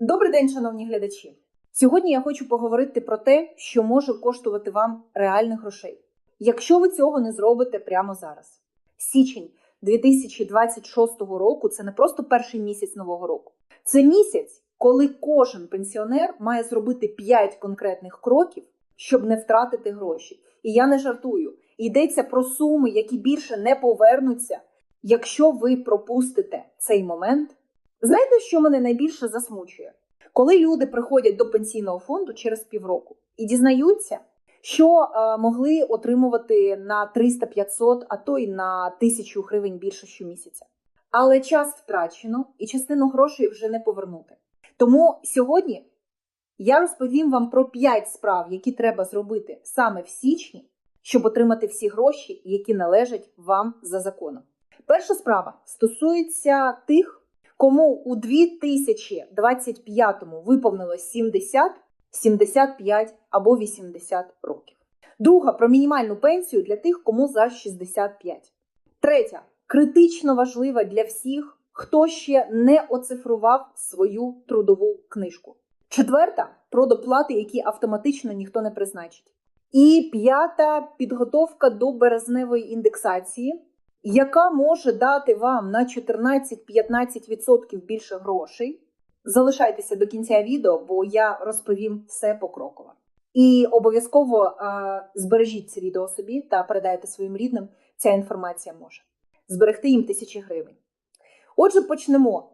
Добрий день, шановні глядачі. Сьогодні я хочу поговорити про те, що може коштувати вам реальних грошей, якщо ви цього не зробите прямо зараз. Січень 2026 року це не просто перший місяць нового року, це місяць, коли кожен пенсіонер має зробити 5 конкретних кроків, щоб не втратити гроші. І я не жартую. Йдеться про суми, які більше не повернуться, якщо ви пропустите цей момент. Знаєте, що мене найбільше засмучує? Коли люди приходять до пенсійного фонду через півроку і дізнаються, що е, могли отримувати на 300-500, а то й на 1000 гривень більше щомісяця. Але час втрачено і частину грошей вже не повернути. Тому сьогодні я розповім вам про 5 справ, які треба зробити саме в січні, щоб отримати всі гроші, які належать вам за законом. Перша справа стосується тих, кому у 2025-му виповнилось 70, 75 або 80 років. Друга про мінімальну пенсію для тих, кому за 65. Третя критично важлива для всіх, хто ще не оцифрував свою трудову книжку. Четверта про доплати, які автоматично ніхто не призначить. І п'ята підготовка до березневої індексації, яка може дати вам на 14-15% більше грошей. Залишайтеся до кінця відео, бо я розповім все покроково. І обов'язково е, збережіть це відео собі та передайте своїм рідним. Ця інформація може зберегти їм тисячі гривень. Отже, почнемо.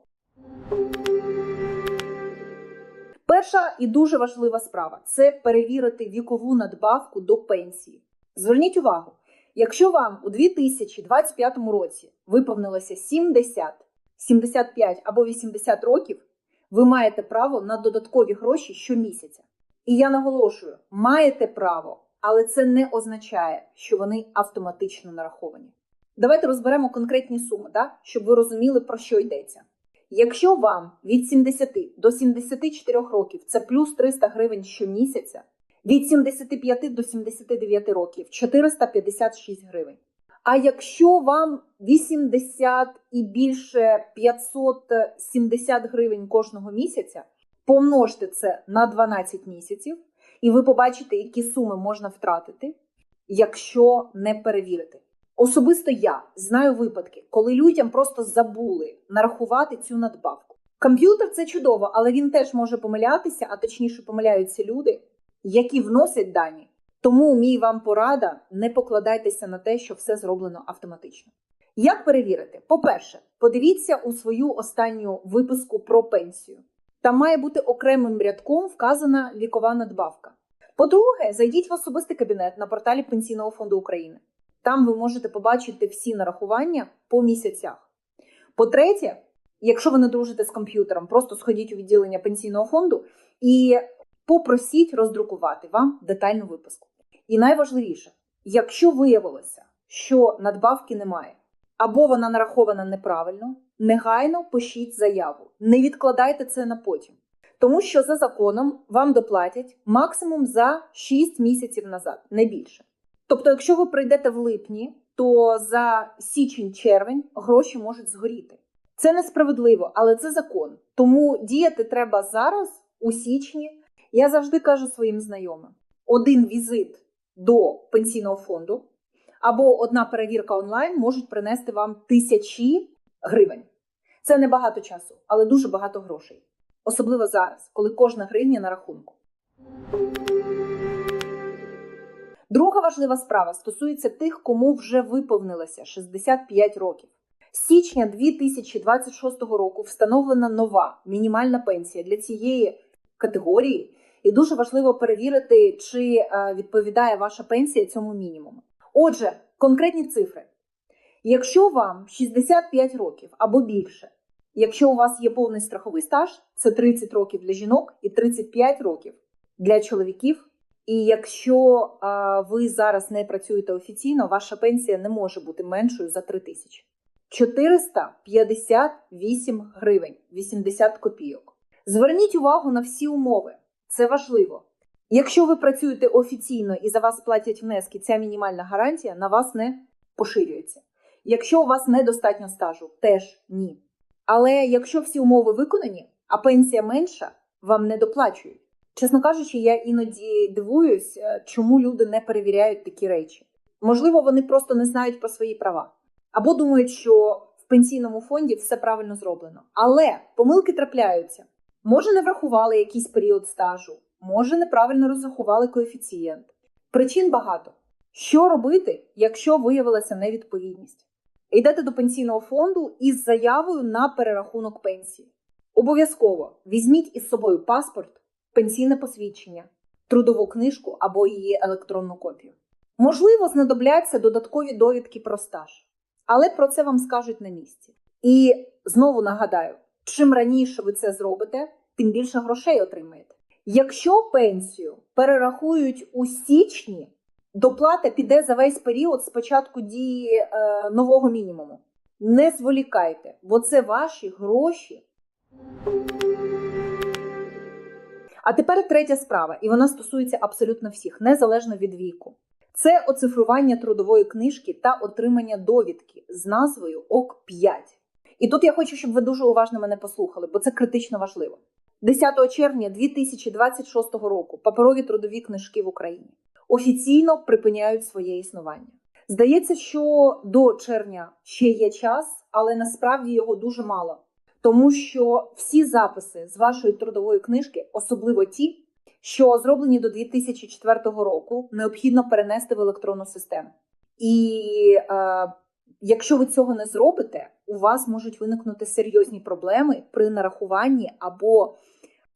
Перша і дуже важлива справа це перевірити вікову надбавку до пенсії. Зверніть увагу, якщо вам у 2025 році виповнилося 70, 75 або 80 років, ви маєте право на додаткові гроші щомісяця. І я наголошую, маєте право, але це не означає, що вони автоматично нараховані. Давайте розберемо конкретні суми, да? щоб ви розуміли, про що йдеться. Якщо вам від 70 до 74 років це плюс 300 гривень щомісяця, від 75 до 79 років 456 гривень. А якщо вам 80 і більше 570 гривень кожного місяця, помножте це на 12 місяців, і ви побачите, які суми можна втратити, якщо не перевірити. Особисто я знаю випадки, коли людям просто забули нарахувати цю надбавку. Комп'ютер це чудово, але він теж може помилятися, а точніше помиляються люди, які вносять дані. Тому мій вам порада: не покладайтеся на те, що все зроблено автоматично. Як перевірити? По-перше, подивіться у свою останню виписку про пенсію. Там має бути окремим рядком вказана вікова надбавка. По-друге, зайдіть в особистий кабінет на порталі Пенсійного фонду України. Там ви можете побачити всі нарахування по місяцях. По-третє, якщо ви не дружите з комп'ютером, просто сходіть у відділення пенсійного фонду і попросіть роздрукувати вам детальну виписку. І найважливіше, якщо виявилося, що надбавки немає, або вона нарахована неправильно, негайно пишіть заяву. Не відкладайте це на потім. Тому що за законом вам доплатять максимум за 6 місяців назад, не більше. Тобто, якщо ви прийдете в липні, то за січень-червень гроші можуть згоріти. Це несправедливо, але це закон. Тому діяти треба зараз, у січні. Я завжди кажу своїм знайомим: один візит до пенсійного фонду або одна перевірка онлайн можуть принести вам тисячі гривень. Це не багато часу, але дуже багато грошей. Особливо зараз, коли кожна гривня на рахунку. Друга важлива справа стосується тих, кому вже виповнилося 65 років. З січня 2026 року встановлена нова мінімальна пенсія для цієї категорії, і дуже важливо перевірити, чи е, відповідає ваша пенсія цьому мінімуму. Отже, конкретні цифри. Якщо вам 65 років або більше, якщо у вас є повний страховий стаж, це 30 років для жінок і 35 років для чоловіків. І якщо а, ви зараз не працюєте офіційно, ваша пенсія не може бути меншою за 3 тисячі. 458 гривень 80 копійок. Зверніть увагу на всі умови. Це важливо. Якщо ви працюєте офіційно і за вас платять внески, ця мінімальна гарантія на вас не поширюється. Якщо у вас недостатньо стажу, теж ні. Але якщо всі умови виконані, а пенсія менша, вам не доплачують. Чесно кажучи, я іноді дивуюсь, е, чому люди не перевіряють такі речі. Можливо, вони просто не знають про свої права або думають, що в пенсійному фонді все правильно зроблено. Але помилки трапляються. Може, не врахували якийсь період стажу, може, неправильно розрахували коефіцієнт. Причин багато. Що робити, якщо виявилася невідповідність? Йдете до пенсійного фонду із заявою на перерахунок пенсії. Обов'язково візьміть із собою паспорт, пенсійне посвідчення, трудову книжку або її електронну копію. Можливо, знадобляться додаткові довідки про стаж, але про це вам скажуть на місці. І знову нагадаю, чим раніше ви це зробите, тим більше грошей отримаєте. Якщо пенсію перерахують у січні, доплата піде за весь період з початку дії е, нового мінімуму. Не зволікайте, бо це ваші гроші. А тепер третя справа, і вона стосується абсолютно всіх, незалежно від віку. Це оцифрування трудової книжки та отримання довідки з назвою ОК5. І тут я хочу, щоб ви дуже уважно мене послухали, бо це критично важливо. 10 червня 2026 року паперові трудові книжки в Україні офіційно припиняють своє існування. Здається, що до червня ще є час, але насправді його дуже мало, тому що всі записи з вашої трудової книжки, особливо ті, що зроблені до 2004 року, необхідно перенести в електронну систему. І е, якщо ви цього не зробите, у вас можуть виникнути серйозні проблеми при нарахуванні або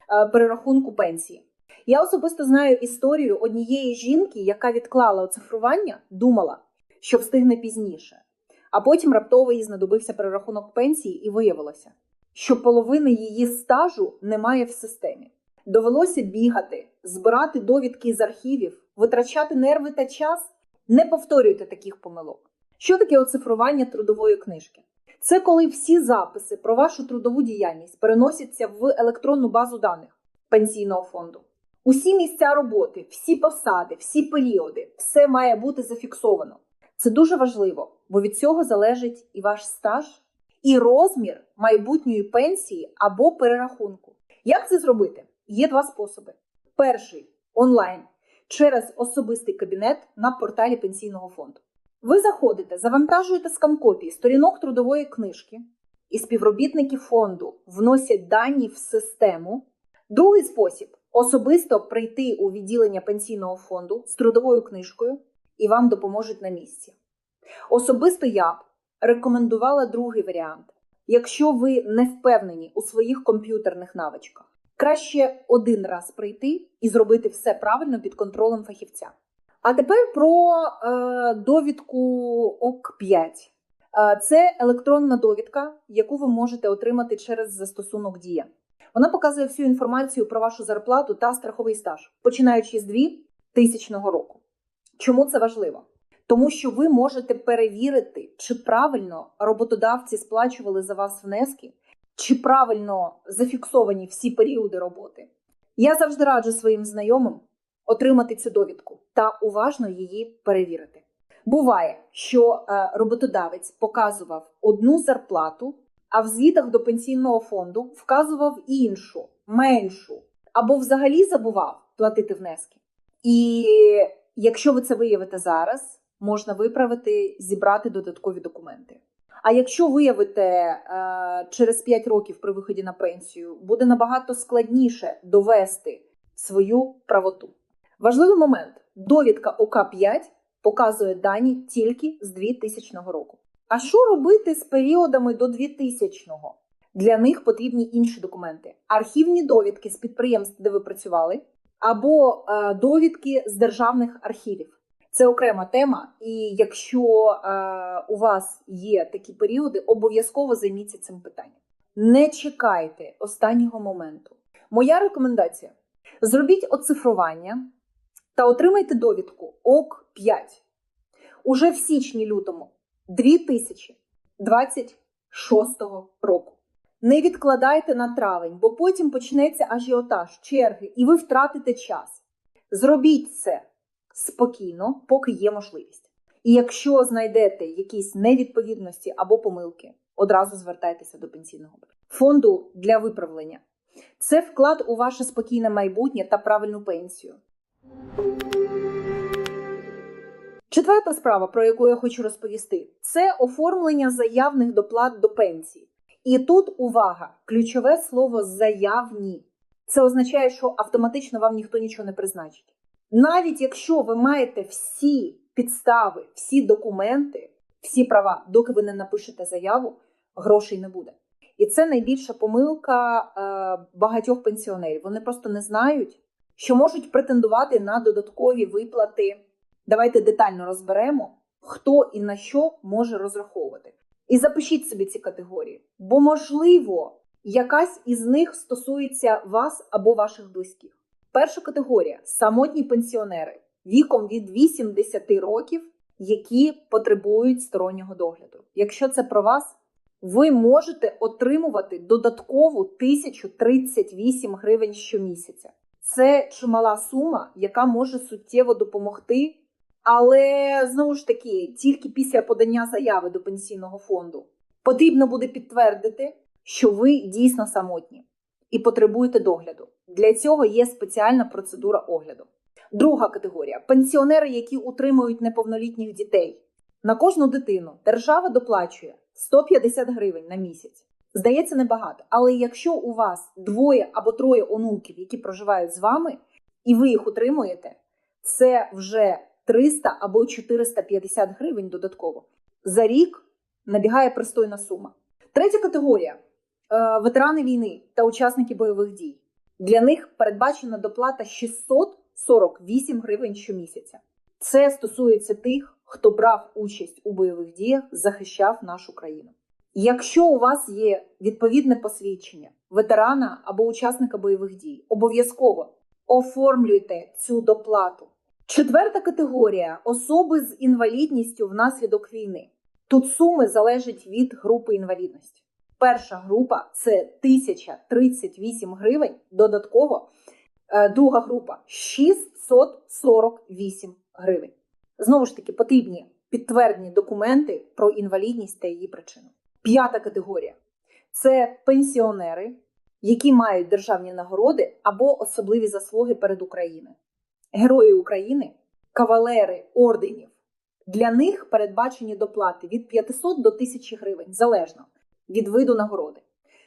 е, перерахунку пенсії. Я особисто знаю історію однієї жінки, яка відклала оцифрування, думала, що встигне пізніше, а потім раптово їй знадобився перерахунок пенсії, і виявилося, що половини її стажу немає в системі. Довелося бігати, збирати довідки з архівів, витрачати нерви та час. Не повторюйте таких помилок. Що таке оцифрування трудової книжки? Це коли всі записи про вашу трудову діяльність переносяться в електронну базу даних пенсійного фонду. Усі місця роботи, всі посади, всі періоди, все має бути зафіксовано. Це дуже важливо, бо від цього залежить і ваш стаж, і розмір майбутньої пенсії або перерахунку. Як це зробити? Є два способи: перший онлайн через особистий кабінет на порталі пенсійного фонду. Ви заходите, завантажуєте скан-копії сторінок трудової книжки, і співробітники фонду вносять дані в систему. Другий спосіб особисто прийти у відділення пенсійного фонду з трудовою книжкою і вам допоможуть на місці. Особисто я б рекомендувала другий варіант. Якщо ви не впевнені у своїх комп'ютерних навичках, краще один раз прийти і зробити все правильно під контролем фахівця. А тепер про е, довідку ОК5. Е, це електронна довідка, яку ви можете отримати через застосунок Дія. Вона показує всю інформацію про вашу зарплату та страховий стаж, починаючи з 2000 року. Чому це важливо? Тому що ви можете перевірити, чи правильно роботодавці сплачували за вас внески, чи правильно зафіксовані всі періоди роботи. Я завжди раджу своїм знайомим отримати цю довідку та уважно її перевірити. Буває, що е, роботодавець показував одну зарплату, а в звітах до пенсійного фонду вказував іншу, меншу, або взагалі забував платити внески. І якщо ви це виявите зараз, можна виправити, зібрати додаткові документи. А якщо виявите е, через 5 років при виході на пенсію, буде набагато складніше довести свою правоту. Важливий момент: довідка ОК5 показує дані тільки з 2000 року. А що робити з періодами до 2000-го? Для них потрібні інші документи: архівні довідки з підприємств, де ви працювали, або е, довідки з державних архівів. Це окрема тема, і якщо е, у вас є такі періоди, обов'язково займіться цим питанням. Не чекайте останнього моменту. Моя рекомендація: зробіть оцифрування та отримайте довідку ОК5 уже в січні-лютому 2026 року. Не відкладайте на травень, бо потім почнеться ажіотаж, черги, і ви втратите час. Зробіть це спокійно, поки є можливість. І якщо знайдете якісь невідповідності або помилки, одразу звертайтеся до пенсійного фонду для виправлення. Це вклад у ваше спокійне майбутнє та правильну пенсію. Четверта справа, про яку я хочу розповісти, це оформлення заявних доплат до пенсії. І тут увага, ключове слово заявні. Це означає, що автоматично вам ніхто нічого не призначить. Навіть якщо ви маєте всі підстави, всі документи, всі права, доки ви не напишете заяву, грошей не буде. І це найбільша помилка е, багатьох пенсіонерів. Вони просто не знають, що можуть претендувати на додаткові виплати. Давайте детально розберемо, хто і на що може розраховувати. І запишіть собі ці категорії, бо, можливо, якась із них стосується вас або ваших близьких. Перша категорія самотні пенсіонери віком від 80 років, які потребують стороннього догляду. Якщо це про вас, ви можете отримувати додаткову 1038 гривень щомісяця. Це чимала сума, яка може суттєво допомогти. Але знову ж таки, тільки після подання заяви до пенсійного фонду потрібно буде підтвердити, що ви дійсно самотні і потребуєте догляду. Для цього є спеціальна процедура огляду. Друга категорія пенсіонери, які утримують неповнолітніх дітей. На кожну дитину держава доплачує 150 гривень на місяць. Здається, небагато. Але якщо у вас двоє або троє онуків, які проживають з вами, і ви їх утримуєте, це вже 300 або 450 гривень додатково. За рік набігає пристойна сума. Третя категорія е, ветерани війни та учасники бойових дій. Для них передбачена доплата 648 гривень щомісяця. Це стосується тих, хто брав участь у бойових діях, захищав нашу країну. Якщо у вас є відповідне посвідчення ветерана або учасника бойових дій, обов'язково оформлюйте цю доплату. Четверта категорія особи з інвалідністю внаслідок війни. Тут суми залежать від групи інвалідності. Перша група це 1038 гривень додатково. Е, Друга група 648 гривень. Знову ж таки, потрібні підтвердні документи про інвалідність та її причину. П'ята категорія це пенсіонери, які мають державні нагороди або особливі заслуги перед Україною. Герої України, кавалери орденів. Для них передбачені доплати від 500 до 1000 гривень, залежно від виду нагороди.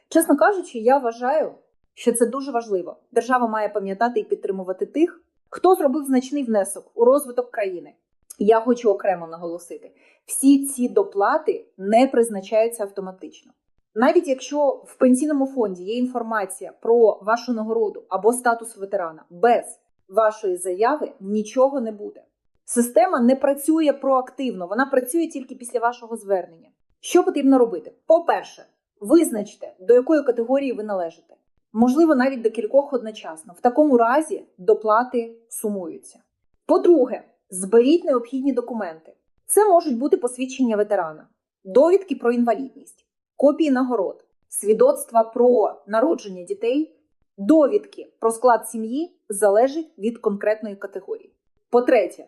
Чесно кажучи, я вважаю, що це дуже важливо. Держава має пам'ятати і підтримувати тих, хто зробив значний внесок у розвиток країни. Я хочу окремо наголосити: всі ці доплати не призначаються автоматично. Навіть якщо в пенсійному фонді є інформація про вашу нагороду або статус ветерана, без вашої заяви нічого не буде. Система не працює проактивно, вона працює тільки після вашого звернення. Що потрібно робити? По-перше, визначте, до якої категорії ви належите. Можливо, навіть до кількох одночасно. В такому разі доплати сумуються. По-друге, зберіть необхідні документи. Це можуть бути посвідчення ветерана, довідки про інвалідність, копії нагород, свідоцтва про народження дітей, довідки про склад сім'ї залежить від конкретної категорії. По-третє,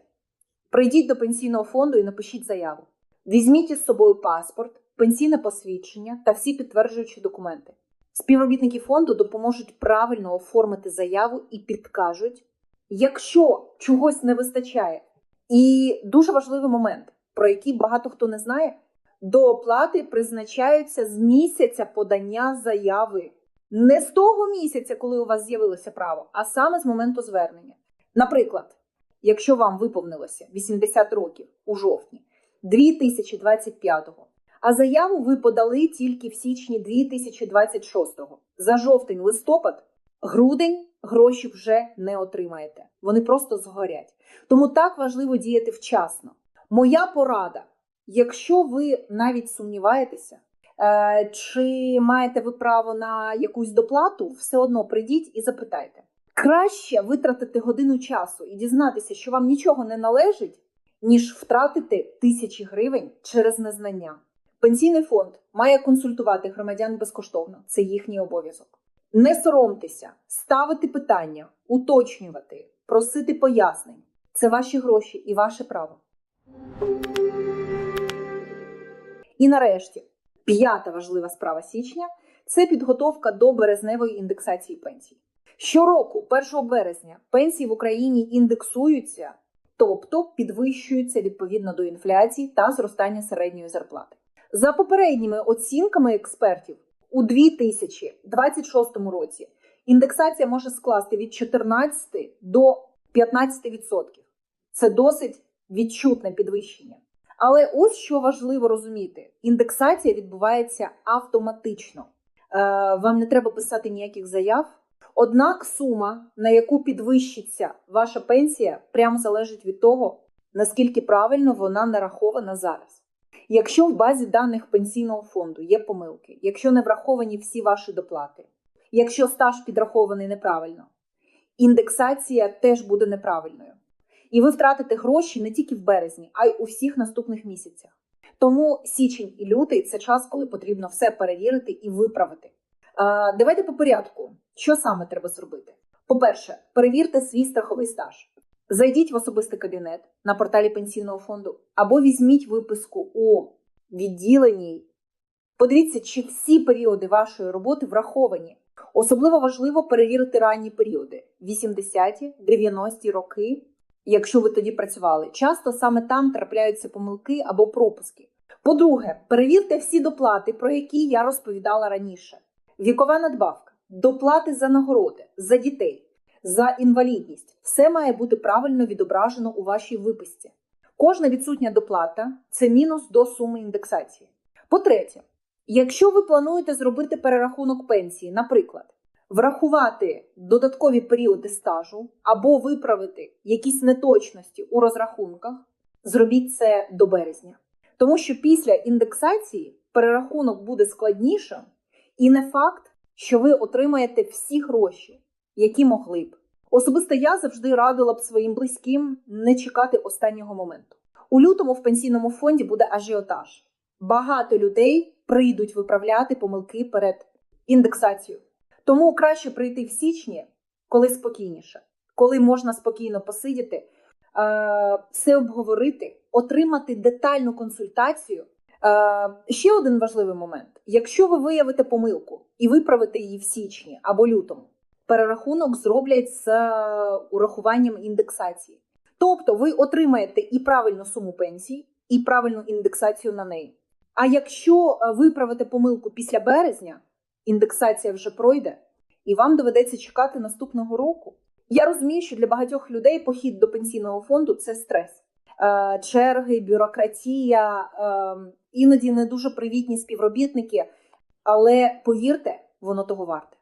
прийдіть до пенсійного фонду і напишіть заяву. Візьміть із собою паспорт, пенсійне посвідчення та всі підтверджуючі документи. Співробітники фонду допоможуть правильно оформити заяву і підкажуть, якщо чогось не вистачає. І дуже важливий момент, про який багато хто не знає, до оплати призначаються з місяця подання заяви. Не з того місяця, коли у вас з'явилося право, а саме з моменту звернення. Наприклад, якщо вам виповнилося 80 років у жовтні 2025-го, а заяву ви подали тільки в січні 2026-го. За жовтень-листопад, грудень гроші вже не отримаєте. Вони просто згорять. Тому так важливо діяти вчасно. Моя порада: якщо ви навіть сумніваєтеся, е, чи маєте ви право на якусь доплату, все одно прийдіть і запитайте. Краще витратити годину часу і дізнатися, що вам нічого не належить, ніж втратити тисячі гривень через незнання. Пенсійний фонд має консультувати громадян безкоштовно, це їхній обов'язок. Не соромтеся, ставити питання, уточнювати, просити пояснень. Це ваші гроші і ваше право. І нарешті, п'ята важлива справа січня це підготовка до березневої індексації пенсій. Щороку, 1 березня, пенсії в Україні індексуються, тобто підвищуються відповідно до інфляції та зростання середньої зарплати. За попередніми оцінками експертів, у 2026 році індексація може скласти від 14 до 15%. Це досить відчутне підвищення. Але ось що важливо розуміти: індексація відбувається автоматично. Е, Вам не треба писати ніяких заяв. Однак сума, на яку підвищиться ваша пенсія, прямо залежить від того, наскільки правильно вона нарахована зараз. Якщо в базі даних пенсійного фонду є помилки, якщо не враховані всі ваші доплати, якщо стаж підрахований неправильно, індексація теж буде неправильною. І ви втратите гроші не тільки в березні, а й у всіх наступних місяцях. Тому січень і лютий це час, коли потрібно все перевірити і виправити. А, Давайте по порядку. Що саме треба зробити? По-перше, перевірте свій страховий стаж. Зайдіть в особистий кабінет на порталі пенсійного фонду або візьміть виписку у відділенні. Подивіться, чи всі періоди вашої роботи враховані. Особливо важливо перевірити ранні періоди 80-ті, 90-ті роки, якщо ви тоді працювали. Часто саме там трапляються помилки або пропуски. По-друге, перевірте всі доплати, про які я розповідала раніше: вікова надбавка, доплати за нагороди, за дітей, за інвалідність. Все має бути правильно відображено у вашій виписці. Кожна відсутня доплата це мінус до суми індексації. По-третє, якщо ви плануєте зробити перерахунок пенсії, наприклад, врахувати додаткові періоди стажу або виправити якісь неточності у розрахунках, зробіть це до березня. Тому що після індексації перерахунок буде складнішим, і не факт, що ви отримаєте всі гроші, які могли б. Особисто я завжди радила б своїм близьким не чекати останнього моменту. У лютому в пенсійному фонді буде ажіотаж. Багато людей прийдуть виправляти помилки перед індексацією. Тому краще прийти в січні, коли спокійніше, коли можна спокійно посидіти, е, все обговорити, отримати детальну консультацію. Е, ще один важливий момент: якщо ви виявите помилку і виправите її в січні або лютому, перерахунок зроблять з урахуванням індексації. Тобто ви отримаєте і правильну суму пенсії, і правильну індексацію на неї. А якщо виправите помилку після березня, індексація вже пройде, і вам доведеться чекати наступного року. Я розумію, що для багатьох людей похід до пенсійного фонду це стрес, е, черги, бюрократія, е, іноді не дуже привітні співробітники, але повірте, воно того варте.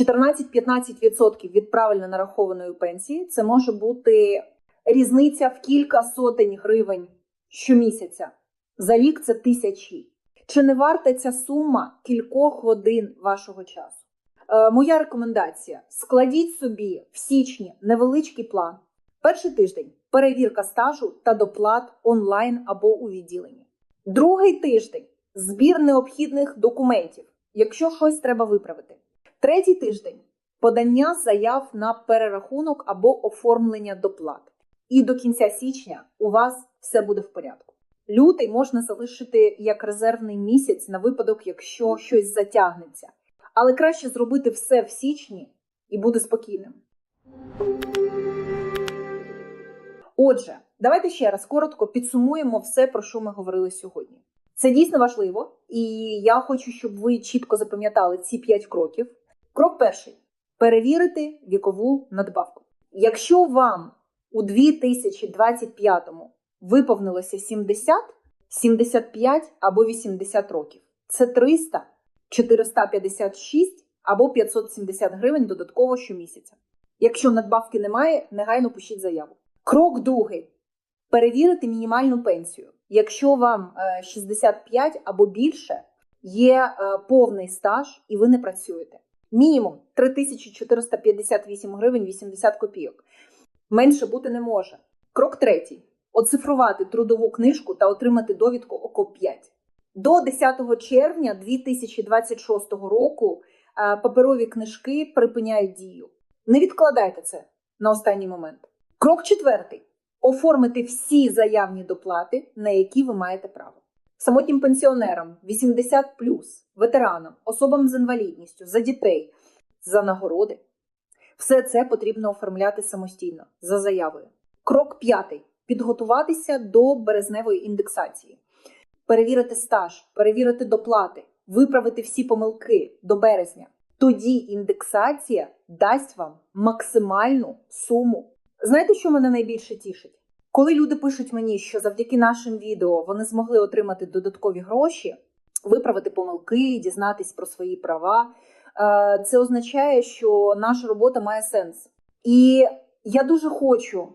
14-15% від правильно нарахованої пенсії це може бути різниця в кілька сотень гривень щомісяця. За рік це тисячі. Чи не варта ця сума кількох годин вашого часу? Е, моя рекомендація: складіть собі в січні невеличкий план. Перший тиждень перевірка стажу та доплат онлайн або у відділенні. Другий тиждень збір необхідних документів, якщо щось треба виправити. Третій тиждень подання заяв на перерахунок або оформлення доплат. І до кінця січня у вас все буде в порядку. Лютий можна залишити як резервний місяць на випадок, якщо щось затягнеться. Але краще зробити все в січні і буде спокійним. Отже, давайте ще раз коротко підсумуємо все, про що ми говорили сьогодні. Це дійсно важливо, і я хочу, щоб ви чітко запам'ятали ці 5 кроків. Крок перший перевірити вікову надбавку. Якщо вам у 2025-му виповнилося 70, 75 або 80 років, це 300, 456 або 570 гривень додатково щомісяця. Якщо надбавки немає, негайно пишіть заяву. Крок другий перевірити мінімальну пенсію. Якщо вам 65 або більше, є повний стаж і ви не працюєте. Мінімум 3458 гривень 80 копійок. Менше бути не може. Крок третій: оцифрувати трудову книжку та отримати довідку ОКОП 5. До 10 червня 2026 року паперові книжки припиняють дію. Не відкладайте це на останній момент. Крок четвертий: оформити всі заявні доплати, на які ви маєте право. Самотнім пенсіонерам, 80 ветеранам, особам з інвалідністю, за дітей, за нагороди. Все це потрібно оформляти самостійно за заявою. Крок п'ятий підготуватися до березневої індексації, перевірити стаж, перевірити доплати, виправити всі помилки до березня. Тоді індексація дасть вам максимальну суму. Знаєте, що мене найбільше тішить? Коли люди пишуть мені, що завдяки нашим відео вони змогли отримати додаткові гроші, виправити помилки, дізнатись про свої права, е, це означає, що наша робота має сенс. І я дуже хочу,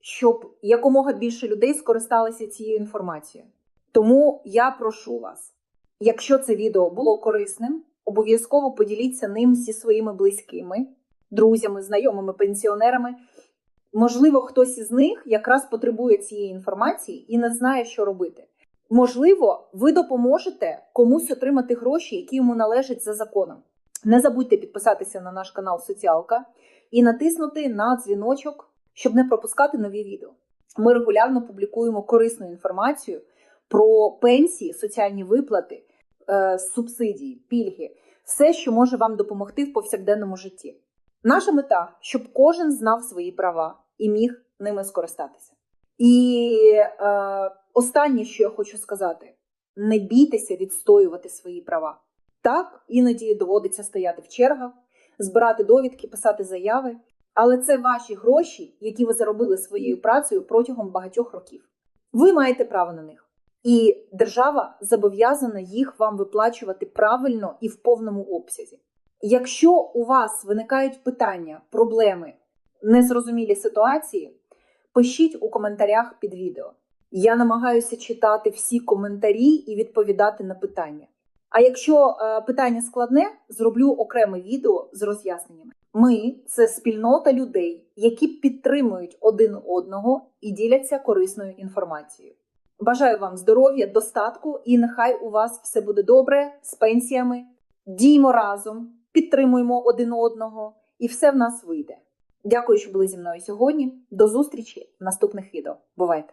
щоб якомога більше людей скористалися цією інформацією. Тому я прошу вас, якщо це відео було корисним, обов'язково поділіться ним зі своїми близькими, друзями, знайомими, пенсіонерами. Можливо, хтось із них якраз потребує цієї інформації і не знає, що робити. Можливо, ви допоможете комусь отримати гроші, які йому належать за законом. Не забудьте підписатися на наш канал Соціалка і натиснути на дзвіночок, щоб не пропускати нові відео. Ми регулярно публікуємо корисну інформацію про пенсії, соціальні виплати, е, субсидії, пільги, все, що може вам допомогти в повсякденному житті. Наша мета, щоб кожен знав свої права і міг ними скористатися. І е, останнє, що я хочу сказати: не бійтеся відстоювати свої права. Так, іноді доводиться стояти в чергах, збирати довідки, писати заяви, але це ваші гроші, які ви заробили своєю працею протягом багатьох років. Ви маєте право на них. І держава зобов'язана їх вам виплачувати правильно і в повному обсязі. Якщо у вас виникають питання, проблеми, незрозумілі ситуації, пишіть у коментарях під відео. Я намагаюся читати всі коментарі і відповідати на питання. А якщо е, питання складне, зроблю окреме відео з роз'ясненнями. Ми це спільнота людей, які підтримують один одного і діляться корисною інформацією. Бажаю вам здоров'я, достатку і нехай у вас все буде добре з пенсіями. Діймо разом, підтримуємо один одного, і все в нас вийде. Дякую, що були зі мною сьогодні. До зустрічі в наступних відео. Бувайте!